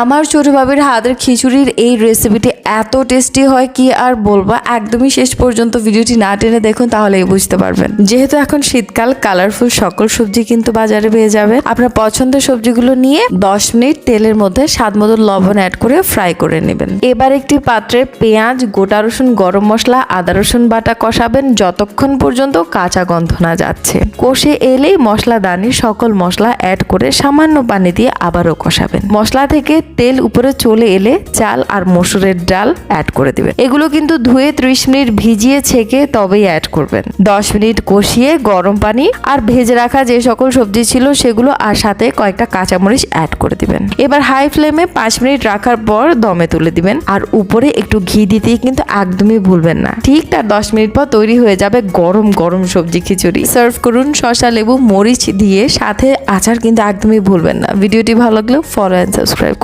আমার ছোট বাবির হাতের খিচুড়ির এই রেসিপিটি এত টেস্টি হয় কি আর বলব? একদমই শেষ পর্যন্ত ভিডিওটি না টেনে দেখুন, তাহলেই বুঝতে পারবেন। যেহেতু এখন শীতকাল কালারফুল সকল সবজি কিন্তু বাজারে পেয়ে যাবে আপনার পছন্দের সবজিগুলো নিয়ে 10 মিনিট তেলের মধ্যে স্বাদ মতো লবণ অ্যাড করে ফ্রাই করে নেবেন। এবার একটি পাত্রে পেঁয়াজ, গোটা রসুন, গরম মশলা, আদা রসুন বাটা কষাবেন, যতক্ষণ পর্যন্ত কাঁচা গন্ধ না যাচ্ছে। কষে এলেই মশলা দানি সকল মশলা অ্যাড করে সামান্য পানি দিয়ে আবারও কষাবেন। মশলা থেকে তেল উপরে চলে এলে চাল আর মসুরের ডাল অ্যাড করে দিবেন এগুলো কিন্তু ধুয়ে ত্রিশ মিনিট ভিজিয়ে ছেঁকে তবেই অ্যাড করবেন। দশ মিনিট কষিয়ে গরম পানি আর ভেজে রাখা যে সকল সবজি ছিল সেগুলো আর সাথে কয়েকটা কাঁচামরিচ অ্যাড করে দিবেন। এবার হাই ফ্লেমে পাঁচ মিনিট রাখার পর দমে তুলে দিবেন। আর উপরে একটু ঘি দিতেই কিন্তু একদমই ভুলবেন না। ঠিক তার দশ মিনিট পর তৈরি হয়ে যাবে গরম গরম সবজি খিচুড়ি। সার্ভ করুন শসা, লেবু, মরিচ দিয়ে। সাথে আচার কিন্তু একদমই ভুলবেন না। ভিডিওটি ভালো লাগলে ফলো অ্যান্ড সাবস্ক্রাইব করুন।